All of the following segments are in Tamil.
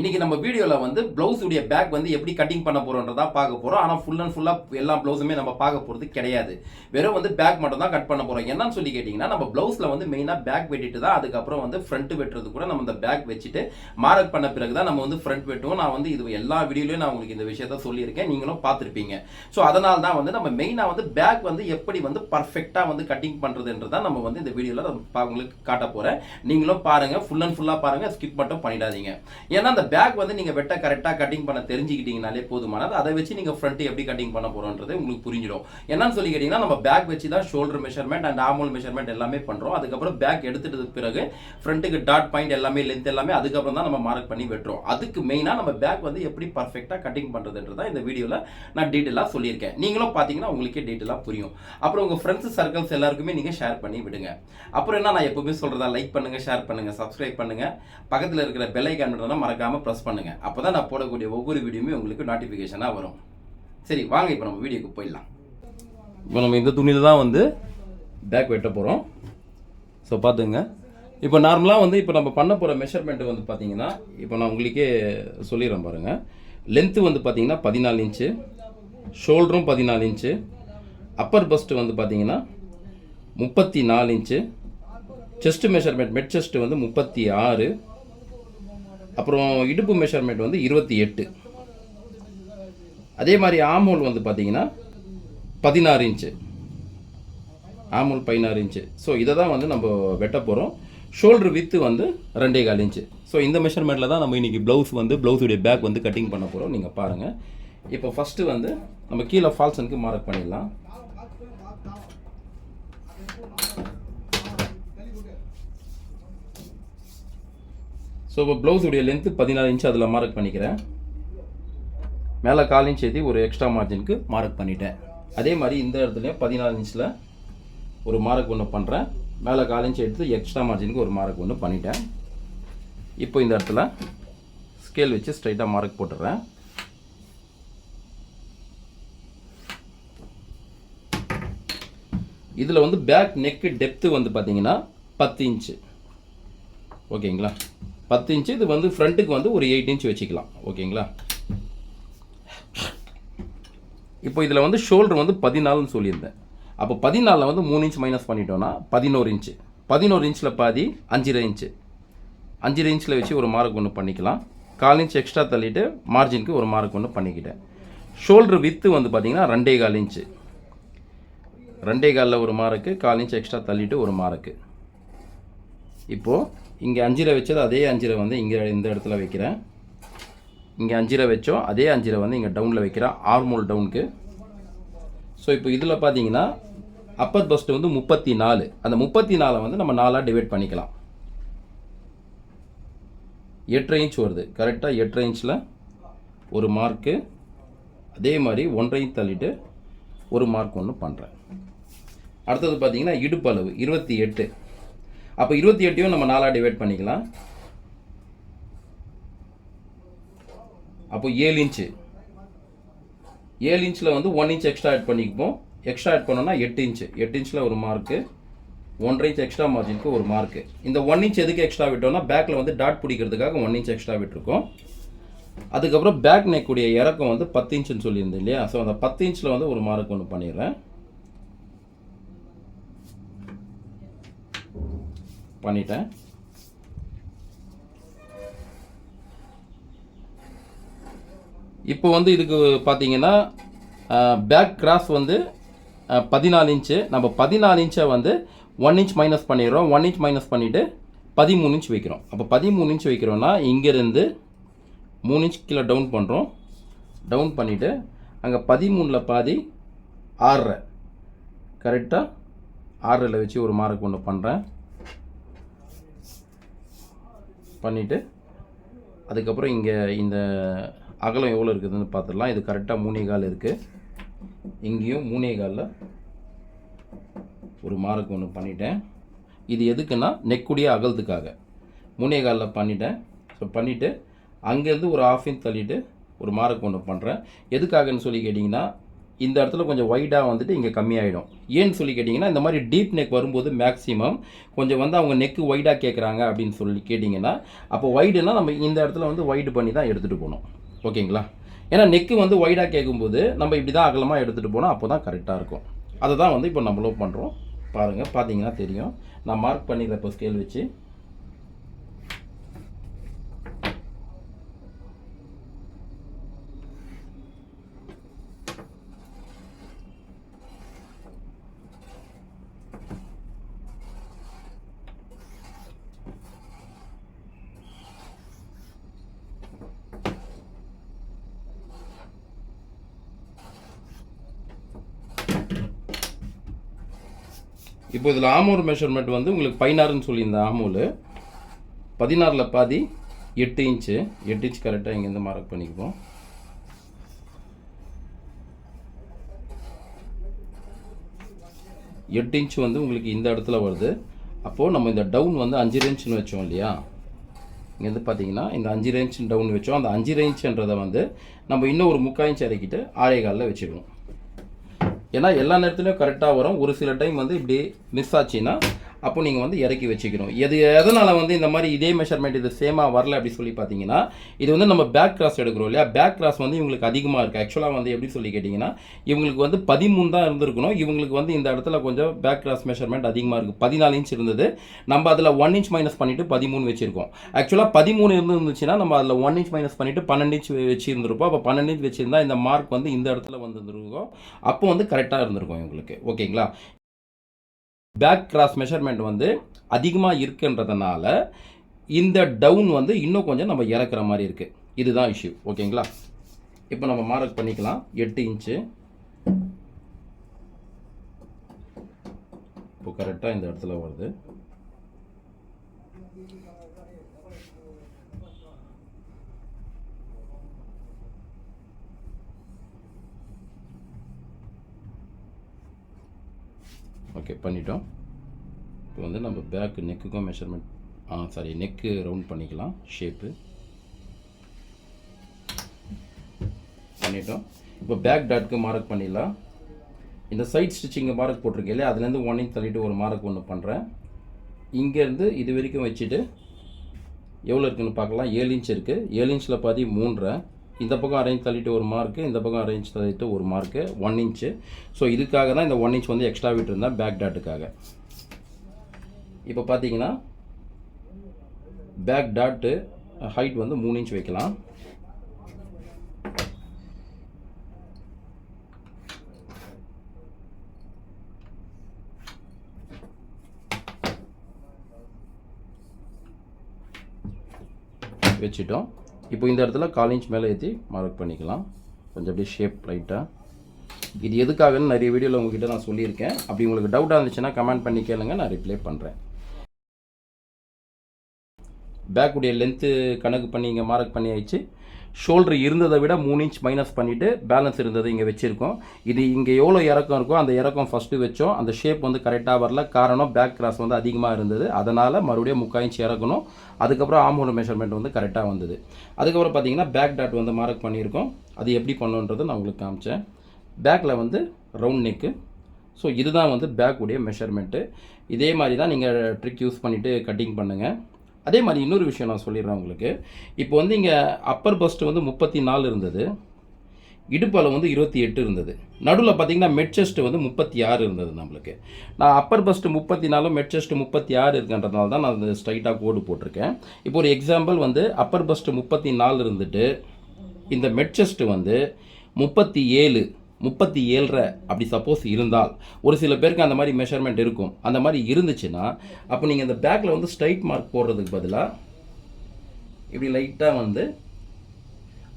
இன்னைக்கு நம்ம வீடியோவில் வந்து ப்ளவுஸுடைய உடைய பேக் வந்து எப்படி கட்டிங் பண்ண போறோன்றதா பார்க்க போறோம். ஆனால் ஃபுல் அண்ட் ஃபுல்லாக எல்லா ப்ளவுஸுமே நம்ம பார்க்க போகிறது கிடையாது. வெறும் வந்து பேக் மட்டும் தான் கட் பண்ண போறோம். என்னன்னு சொல்லி கேட்டிங்கன்னா நம்ம ப்ளவுஸில் வந்து மெயினாக பேக் வெட்டிட்டு தான் அதுக்கப்புறம் வந்து ஃப்ரண்ட் வெட்டுறது கூட நம்ம இந்த பேக் வச்சுட்டு மார்க் பண்ண பிறகு தான் நம்ம வந்து ஃப்ரண்ட் வெட்டுவோம். நான் வந்து இது எல்லா வீடியோலையும் நான் உங்களுக்கு இந்த விஷயத்த சொல்லியிருக்கேன். நீங்களும் பார்த்துருப்பீங்க. ஸோ அதனால தான் வந்து நம்ம மெயினாக வந்து பேக் வந்து எப்படி வந்து பர்ஃபெக்டாக வந்து கட்டிங் பண்ணுறதுன்றதான் நம்ம வந்து இந்த வீடியோவில் உங்களுக்கு காட்ட போகிறேன் நீங்களும் பாருங்கள் ஃபுல் அண்ட் ஃபுல்லாக பாருங்கள் ஸ்கிப் மட்டும் பண்ணிடாதீங்க. ஏன்னா அந்த பேக் வந்து நீங்கள் வெட்ட கரெக்டாக கட்டிங் பண்ண தெரிஞ்சுக்கிட்டீங்கனாலே போதுமானது அதை வச்சு நீங்கள் ஃப்ரண்ட் எப்படி கட்டிங் பண்ண போகிறோன்றது உங்களுக்கு புரிஞ்சிடும். என்னன்னு சொல்லி கேட்டிங்கன்னா நம்ம பேக் வச்சு தான் shoulder measurement and armhole measurement எல்லாமே பண்ணுறோம் அதுக்கப்புறம் பேக் எடுத்துட்டதுக்கு பிறகு ஃப்ரண்ட்டுக்கு டாட் பாயிண்ட் எல்லாமே லென்த் எல்லாமே அதுக்கப்புறம் தான் நம்ம மார்க் பண்ணி வெட்டுறோம். அதுக்கு மெயினாக நம்ம பேக் வந்து எப்படி பர்ஃபெக்டாக கட்டிங் பண்ணுறதுன்றதா இந்த வீடியோவில் நான் டீட்டெயிலாக சொல்லியிருக்கேன். நீங்களும் பார்த்தீங்கன்னா உங்களுக்கே டீட்டெயிலாக புரியும். அப்புறம் உங்கள் ஃப்ரெண்ட்ஸ் சர்க்கிள்ஸ் எல்லாருக்குமே நீங்கள் ஷேர் பண்ணி விடுங்க. அப்புறம் என்ன நான் எப்பவுமே சொல்கிறதா லைக் பண்ணுங்கள் ஷேர் பண்ணுங்கள் சப்ஸ்கிரைப் பண்ணுங்கள் பக்கத்தில் இருக்கிற பெல் ஐக்கான் மறக்காம மறக்காமல் ப்ரெஸ் பண்ணுங்கள் அப்போ தான் நான் போடக்கூடிய ஒவ்வொரு வீடியோமே உங்களுக்கு நோட்டிஃபிகேஷனாக வரும். சரி வாங்க இப்போ நம்ம வீடியோக்கு போயிடலாம். இப்போ நம்ம இந்த துணியில் தான் வந்து பேக் வெட்ட போகிறோம் ஸோ பார்த்துங்க. இப்போ நார்மலாக வந்து இப்போ நம்ம பண்ண போகிற மெஷர்மெண்ட் வந்து பார்த்தீங்கன்னா இப்போ நான் உங்களுக்கே சொல்லிடுறேன் பாருங்கள் லென்த்து வந்து பார்த்தீங்கன்னா பதினாலு இன்ச்சு ஷோல்டரும் பதினாலு இன்ச்சு அப்பர் பஸ்ட்டு வந்து பார்த்தீங்கன்னா முப்பத்தி நாலு இன்ச்சு செஸ்ட் மெஷர்மெண்ட் மெட் செஸ்ட் வந்து முப்பத்தி ஆறு அப்புறம் இடுப்பு மெஷர்மெண்ட் வந்து இருபத்தி எட்டு. அதே மாதிரி ஆம்ஹோல் வந்து பார்த்தீங்கன்னா பதினாறு இன்ச்சு ஆம்ஹோல் பதினாறு இன்ச்சு ஸோ இதை தான் வந்து நம்ம வெட்ட போகிறோம் ஷோல்டர் வித்து வந்து ரெண்டே கால் இன்ச்சு ஸோ இந்த மெஷர்மெண்ட்டில் தான் நம்ம இன்றைக்கி ப்ளவுஸ் வந்து ப்ளவுஸுடைய பேக் வந்து கட்டிங் பண்ண போகிறோம் நீங்கள் பாருங்கள் இப்போ ஃபஸ்ட்டு வந்து நம்ம கீழே ஃபால்சனுக்கு மார்க் பண்ணிடலாம். ஸோ இப்போ ப்ளவுஸுடைய லென்த்து பதினாலு இன்ச்சு அதில் மார்க் பண்ணிக்கிறேன். மேலே கால் இன்ச் ஏற்றி ஒரு எக்ஸ்ட்ரா மார்ஜினுக்கு மார்க் பண்ணிட்டேன். அதே மாதிரி இந்த இடத்துலையும் பதினாலு இன்ச்சில் ஒரு மார்க் ஒன்று பண்ணுறேன் மேலே கால் இன்ச் எடுத்து எக்ஸ்ட்ரா மார்ஜினுக்கு ஒரு மார்க் ஒன்று பண்ணிட்டேன். இப்போ இந்த இடத்துல ஸ்கேல் வச்சு ஸ்ட்ரைட்டாக மார்க் போட்டுடுறேன் இதில் வந்து பேக் நெக்கு டெப்த்து வந்து பார்த்தீங்கன்னா பத்து இன்ச்சு ஓகேங்களா? பத்து இன்ச்சு இது வந்து ஃப்ரண்ட்டுக்கு வந்து ஒரு எயிட் இன்ச் வச்சுக்கலாம். ஓகேங்களா? இப்போ இதில் வந்து ஷோல்டர் வந்து பதினாலுன்னு சொல்லியிருந்தேன். அப்போ பதினாலில் வந்து மூணு இன்ச் மைனஸ் பண்ணிட்டோன்னா பதினோரு இன்ச்சு பதினோரு இன்ச்சில் பாதி அஞ்சரை இன்ச்சு அஞ்சரை இன்ச்சில் வச்சு ஒரு மார்க் ஒன்று பண்ணிக்கலாம். கால் இன்ச் எக்ஸ்ட்ரா தள்ளிட்டு மார்ஜினுக்கு ஒரு மார்க் ஒன்று பண்ணிக்கிட்டேன். ஷோல்டர் வித்து வந்து பார்த்தீங்கன்னா ரெண்டே கால் இன்ச்சு ரெண்டே காலில் ஒரு மார்க்கு கால் இன்ச் எக்ஸ்ட்ரா தள்ளிட்டு ஒரு மார்க்கு இப்போது இங்கே அஞ்சிரை வச்சது அதே அஞ்சிரை வந்து இங்கே இந்த இடத்துல வைக்கிறேன். இங்கே அஞ்சிரை வச்சோம் அதே அஞ்சிரை வந்து இங்கே டவுனில் வைக்கிறேன். ஆர்மோல் டவுனுக்கு ஸோ இப்போ இதில் பார்த்தீங்கன்னா அப்பர் பஸ்ட் வந்து முப்பத்தி நாலு அந்த முப்பத்தி நாலை வந்து நம்ம நாலாக டிவைட் பண்ணிக்கலாம். எட்டரை இன்ச் வருது. கரெக்டாக எட்டரை இன்ச்சில் ஒரு மார்க்கு அதே மாதிரி ஒன்றரை இன்ச் தள்ளிட்டு ஒரு மார்க் ஒன்று பண்ணுறேன் அடுத்தது பார்த்தீங்கன்னா இடுப்பளவு இருபத்தி எட்டு. அப்போ இருபத்தி எட்டையும் நம்ம நாலாக டிவைட் பண்ணிக்கலாம். அப்போ ஏழு இன்ச்சு ஏழு இன்ச்சில் வந்து ஒன் இன்ச் எக்ஸ்ட்ரா ஆட் பண்ணிக்குவோம். எக்ஸ்ட்ரா ஆட் பண்ணோம்னா எட்டு இன்ச்சு எட்டு இன்ச்சில் ஒரு மார்க்கு ஒன்றரை இன்ச் எக்ஸ்ட்ரா மார்ஜினுக்கு ஒரு மார்க்கு இந்த ஒன் இன்ச் எதுக்கு எக்ஸ்ட்ரா விட்டோம்னா பேக்கில் வந்து டாட் பிடிக்கிறதுக்காக ஒன் இன்ச் எக்ஸ்ட்ரா விட்டுருக்கோம். அதுக்கப்புறம் பேக் நெக்குடைய இறக்கம் வந்து பத்து இன்ச்சுன்னு சொல்லியிருந்தேன் இல்லையா? ஸோ அந்த பத்து இன்ச்சில் வந்து ஒரு மார்க் ஒன்று பண்ணிடுறேன். பண்ணிட்டேன். இப்போ வந்து இதுக்கு பார்த்தீங்கன்னா பேக் கிராஸ் வந்து பதினாலு இன்ச்சு. நம்ம பதினாலு இன்ச்சை வந்து ஒன் இன்ச் மைனஸ் பண்ணிடுறோம். ஒன் இன்ச் மைனஸ் பண்ணிவிட்டு பதிமூணு இன்ச் வைக்கிறோம். அப்போ பதிமூணு இன்ச் வைக்கிறோன்னா இங்கேருந்து மூணு இன்ச் கீழே டவுன் பண்ணுறோம் டவுன் பண்ணிவிட்டு அங்கே பதிமூணில் பாதி ஆறரை கரெக்டாக ஆறரையில் வச்சு ஒரு மார்க் ஒன்று பண்ணுறேன் பண்ணிவிட்டு அதுக்கப்புறம் இங்கே இந்த அகலம் எவ்வளோ இருக்குதுன்னு பார்த்துடலாம். இது கரெக்டாக மூணே கால் இருக்குது இங்கேயும் மூணே காலில் ஒரு மார்க் ஒன்று பண்ணிட்டேன். இது எதுக்குன்னா நெக்குடைய அகலத்துக்காக. மூணே காலில் பண்ணிட்டேன். ஸோ பண்ணிவிட்டு அங்கேருந்து ஒரு ஆஃப் இன்ச் தள்ளிட்டு ஒரு மார்க் ஒன்று பண்ணுறேன் எதுக்காகன்னு சொல்லி கேட்டிங்கன்னா இந்த இடத்துல கொஞ்சம் ஒய்டாக வந்துட்டு இங்கே கம்மியாயிடும். ஏன்னு சொல்லி கேட்டிங்கன்னா இந்த மாதிரி டீப் நெக் வரும்போது மேக்ஸிமம் கொஞ்சம் வந்து அவங்க நெக்கு ஒய்டாக கேட்குறாங்க அப்படின்னு சொல்லி கேட்டிங்கன்னா அப்போ வைடுனா நம்ம இந்த இடத்துல வந்து ஒய்டு பண்ணி தான் எடுத்துகிட்டு போகணும். ஓகேங்களா? ஏன்னா நெக்கு வந்து ஒய்டாக கேட்கும்போது நம்ம இப்படி தான் அகலமாக எடுத்துகிட்டு போனால் அப்போ தான் கரெக்டாக இருக்கும். அதை தான் வந்து இப்போ நம்மளும் பண்ணுறோம் பாருங்கள் பார்த்தீங்கன்னா தெரியும். நான் மார்க் பண்ணிடுறேன் இப்போ ஸ்கேல் வச்சு இப்போ இதில் ஆமூர் மெஷர்மெண்ட் வந்து உங்களுக்கு பதினாறுன்னு சொல்லியிருந்தேன் ஆமூல். பதினாறில் பாதி எட்டு இன்ச்சு. எட்டு இன்ச் கரெக்டாக இங்கேருந்து மார்க் பண்ணிக்குவோம். எட்டு இன்ச் வந்து உங்களுக்கு இந்த இடத்துல வருது. அப்போது நம்ம இந்த டவுன் வந்து அஞ்சு ரேஞ்சுன்னு வச்சோம் இல்லையா? இங்கேருந்து பார்த்தீங்கன்னா இந்த அஞ்சு ரேஞ்ச் டவுன் வச்சோம். அந்த அஞ்சு ரேஞ்சுன்றதை வந்து நம்ம இன்னும் ஒரு முக்கால் இன்ச் இறக்கிட்டு ஆறே காலில் ஏன்னா எல்லா நேரத்துலையும் கரெக்டாக வரும். ஒரு சில டைம் வந்து இப்படி மிஸ் ஆச்சுன்னா அப்போ நீங்கள் வந்து இறக்கி வச்சுக்கணும். எது எதனால் வந்து இந்த மாதிரி இதே மெஷர்மெண்ட் இது சேமாக வரல அப்படி சொல்லி பார்த்தீங்கன்னா இது வந்து நம்ம பேக் கிராஸ் எடுக்கிறோம் இல்லையா? பேக் கிராஸ் வந்து இவங்களுக்கு அதிகமாக இருக்குது ஆக்சுவலாக வந்து எப்படி சொல்லி கேட்டிங்கன்னா இவங்களுக்கு வந்து பதிமூணு தான் இருந்திருக்கணும். இவங்களுக்கு வந்து இந்த இடத்துல கொஞ்சம் பேக் கிராஸ் மெஷர்மெண்ட் அதிகமாக இருக்குது பதினாலு இன்ச் இருந்தது. நம்ம அதில் ஒன் இன்ச் மைனஸ் பண்ணிவிட்டு பதிமூணு வச்சுருக்கோம். ஆக்சுவலாக பதிமூணு இருந்துச்சுன்னா நம்ம அதில் ஒன் இன்ச் மைனஸ் பண்ணிவிட்டு பன்னெண்டு இன்ச் வச்சுருந்துருப்போம். அப்போ பன்னெண்டு இன்ச் வச்சுருந்தா இந்த மார்க் வந்து இந்த இடத்துல வந்துருக்கும் அப்போ வந்து கரெக்டாக இருந்திருக்கும் இவங்களுக்கு. ஓகேங்களா பேக் கிராஸ் மெஷர்மெண்ட் வந்து அதிகமாக இருக்குன்றதுனால இந்த டவுன் வந்து இன்னும் கொஞ்சம் நம்ம இறக்குற மாதிரி இருக்குது இதுதான் இஷ்யூ ஓகேங்களா? இப்போ நம்ம மார்க் பண்ணிக்கலாம். எட்டு இன்ச்சு இப்போ கரெக்டாக இந்த இடத்துல வருது. ஓகே பண்ணிட்டோம். இப்போ வந்து நம்ம பேக்கு நெக்குக்கும் மெஷர்மெண்ட் ஆ சாரி நெக்கு ரவுண்ட் பண்ணிக்கலாம் ஷேப்பு பண்ணிட்டோம். இப்போ பேக் டாட்க்கு மார்க் பண்ணிடலாம். இந்த சைட் ஸ்டிச்சிங்கை மார்க் போட்டிருக்கேன் இல்லையா? அதுலேருந்து ஒன் இன்ச் தள்ளிட்டு ஒரு மார்க் ஒன்று பண்ணுறேன் இங்கேருந்து இது வரைக்கும் வச்சுட்டு எவ்வளோ இருக்குதுன்னு பார்க்கலாம். ஏழு இன்ச் இருக்குது ஏழு இன்ச்சில் பாதி மூன்றரை இந்த பக்கம் அரேஞ்ச் தள்ளிட்டு ஒரு மார்க்கு இந்த பக்கம் அரேஞ்ச் தள்ளிட்டு ஒரு மார்க்கு ஒன் இன்ச்சு ஸோ இதுக்காக தான் இந்த ஒன் இன்ச் வந்து எக்ஸ்ட்ரா விட்டுருந்தேன் பேக் டாட்டுக்காக இப்போ பார்த்தீங்கன்னா பேக் டாட்டு ஹைட் வந்து மூணு இன்ச் வைக்கலாம். வச்சுட்டோம். இப்போ இந்த இடத்துல கால் இன்ச் மேலே ஏற்றி மார்க் பண்ணிக்கலாம். கொஞ்சம் அப்படியே ஷேப் லைட்டாக இது எதுக்காகன்னு நிறைய வீடியோவில் உங்ககிட்ட நான் சொல்லியிருக்கேன். அப்படி உங்களுக்கு டவுட்டாக இருந்துச்சுன்னா கமெண்ட் பண்ணி கேளுங்க நான் ரிப்ளை பண்ணுறேன் பேக்குடைய லென்த்து கணக்கு பண்ணி இங்கே மார்க் பண்ணி ஆயிடுச்சு ஷோல்டர் இருந்ததை விட மூணு இன்ச் மைனஸ் பண்ணிவிட்டு பேலன்ஸ் இருந்ததை இங்கே வச்சுருக்கோம். இது இங்கே எவ்வளோ இறக்கம் இருக்கோ அந்த இறக்கம் ஃபஸ்ட்டு வச்சோம். அந்த ஷேப் வந்து கரெக்டாக வரல. காரணம் பேக் கிராஸ் வந்து அதிகமாக இருந்தது. அதனால் மறுபடியும் முக்கால் இன்ச் இறக்கணும். அதுக்கப்புறம் ஆமோட மெஷர்மெண்ட் வந்து கரெக்டாக வந்தது. அதுக்கப்புறம் பார்த்தீங்கன்னா பேக் டாட் வந்து மார்க் பண்ணியிருக்கோம். அது எப்படி பண்ணுன்றதை நான் உங்களுக்கு காமிச்சேன். பேக்கில் வந்து ரவுண்ட் நெக்கு ஸோ இதுதான் வந்து பேக்குடைய மெஷர்மெண்ட்டு இதே மாதிரி தான் நீங்கள் ட்ரிக் யூஸ் பண்ணிவிட்டு கட்டிங் பண்ணுங்கள் அதே மாதிரி இன்னொரு விஷயம் நான் சொல்லிடுறேன் உங்களுக்கு. இப்போ வந்து இங்கே அப்பர் பஸ்ட் வந்து முப்பத்தி நாலு இருந்தது. இடுப்பால் வந்து இருபத்தி எட்டு இருந்தது. நடுவில் பார்த்தீங்கன்னா மெட்செஸ்ட் வந்து முப்பத்தி ஆறு இருந்தது நம்மளுக்கு. நான் அப்பர் பஸ்ட்டு முப்பத்தி நாலு மெட்செஸ்ட்டு முப்பத்தி ஆறு இருக்குன்றதுனால தான் நான் அந்த ஸ்ட்ரைட்டாக கோடு போட்டிருக்கேன். இப்போ ஒரு எக்ஸாம்பிள் வந்து அப்பர் பஸ்ட்டு முப்பத்தி நாலு இருந்துட்டு இந்த மெட்செஸ்ட்டு வந்து முப்பத்தி ஏழு முப்பத்தி ஏழரை அப்படி சப்போஸ் இருந்தால் ஒரு சில பேருக்கு அந்த மாதிரி மெஷர்மெண்ட் இருக்கும். அந்த மாதிரி இருந்துச்சுன்னா அப்போ நீங்கள் இந்த பேக்கில் வந்து ஸ்ட்ரைட் மார்க் போடுறதுக்கு பதிலாக இப்படி லைட்டாக வந்து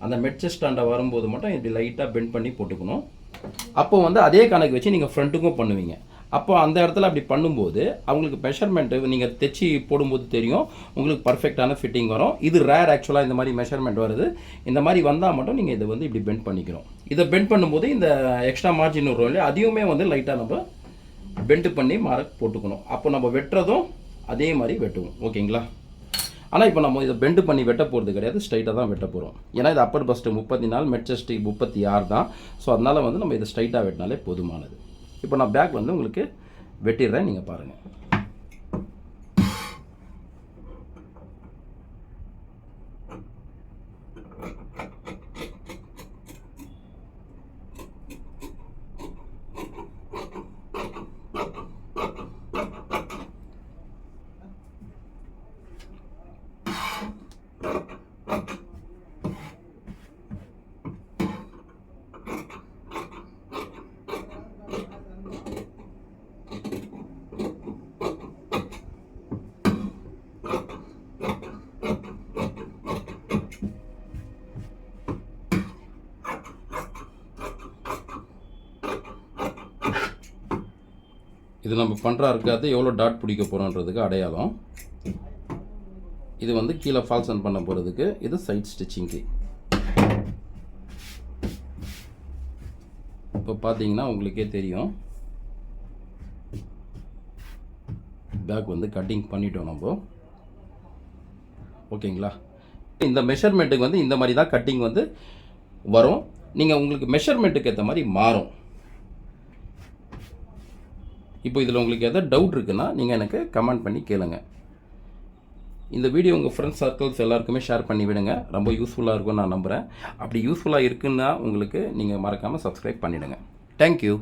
அந்த மெட்செஸ்டாண்டை வரும்போது மட்டும் இப்படி லைட்டாக பெண்ட் பண்ணி போட்டுக்கணும். அப்போ வந்து அதே கணக்கு வச்சு நீங்கள் ஃப்ரண்ட்டுக்கும் பண்ணுவீங்க. அப்போ அந்த இடத்துல அப்படி பண்ணும்போது அவங்களுக்கு மெஷர்மெண்ட்டு நீங்கள் தைச்சி போடும்போது தெரியும் உங்களுக்கு பர்ஃபெக்டான ஃபிட்டிங் வரும். இது ரேர் ஆக்சுவலாக இந்த மாதிரி மெஷர்மெண்ட் வருது. இந்த மாதிரி வந்தால் மட்டும் நீங்கள் இதை வந்து இப்படி பெண்ட் பண்ணிக்கணும் இதை பெண்ட் பண்ணும்போது இந்த எக்ஸ்ட்ரா மார்ஜின் வரும் இல்லையா? அதையுமே வந்து லைட்டாக நம்ம பெண்ட் பண்ணி மார்க் போட்டுக்கணும். அப்போ நம்ம வெட்டுறதும் அதே மாதிரி வெட்டுவோம். ஓகேங்களா? ஆனால் இப்போ நம்ம இதை பெண்டு பண்ணி வெட்ட போகிறது கிடையாது. ஸ்ட்ரைட்டாக தான் வெட்ட போகிறோம் ஏன்னா இது அப்பர் பஸ்ட்டு முப்பத்தி நாலு மெட் செஸ்ட்டு முப்பத்தி ஆறு தான். ஸோ அதனால் வந்து நம்ம இதை ஸ்ட்ரைட்டாக வெட்டினாலே போதுமானது. இப்போ நான் பேக் வந்து உங்களுக்கு வெட்டிடுறேன் நீங்கள் பாருங்கள் இது நம்ம பண்ணுறா இருக்காது எவ்வளோ டாட் பிடிக்க போகிறோன்றதுக்கு அடையாளம். இது வந்து கீழே ஃபால்சன் பண்ண போகிறதுக்கு இது சைட் ஸ்டிச்சிங்க்கு இப்போ பார்த்தீங்கன்னா உங்களுக்கே தெரியும். பேக் வந்து கட்டிங் பண்ணிட்டோம் நம்ம. ஓகேங்களா? இந்த மெஷர்மெண்ட்டுக்கு வந்து இந்த மாதிரி தான் கட்டிங் வந்து வரும். நீங்கள் உங்களுக்கு மெஷர்மெண்ட்டுக்கு ஏற்ற மாதிரி மாறும். இப்போ இதில் உங்களுக்கு எதாவது டவுட் இருக்குன்னா நீங்கள் எனக்கு கமெண்ட் பண்ணி கேளுங்க. இந்த வீடியோ உங்கள் ஃப்ரெண்ட்ஸ் சர்க்கிள்ஸ் எல்லாருக்குமே ஷேர் பண்ணி விடுங்க. ரொம்ப யூஸ்ஃபுல்லாக இருக்கும்னு நான் நம்புகிறேன் அப்படி யூஸ்ஃபுல்லாக இருக்குன்னா உங்களுக்கு நீங்கள் மறக்காமல் சப்ஸ்கிரைப் பண்ணிவிடுங்க தேங்க்யூ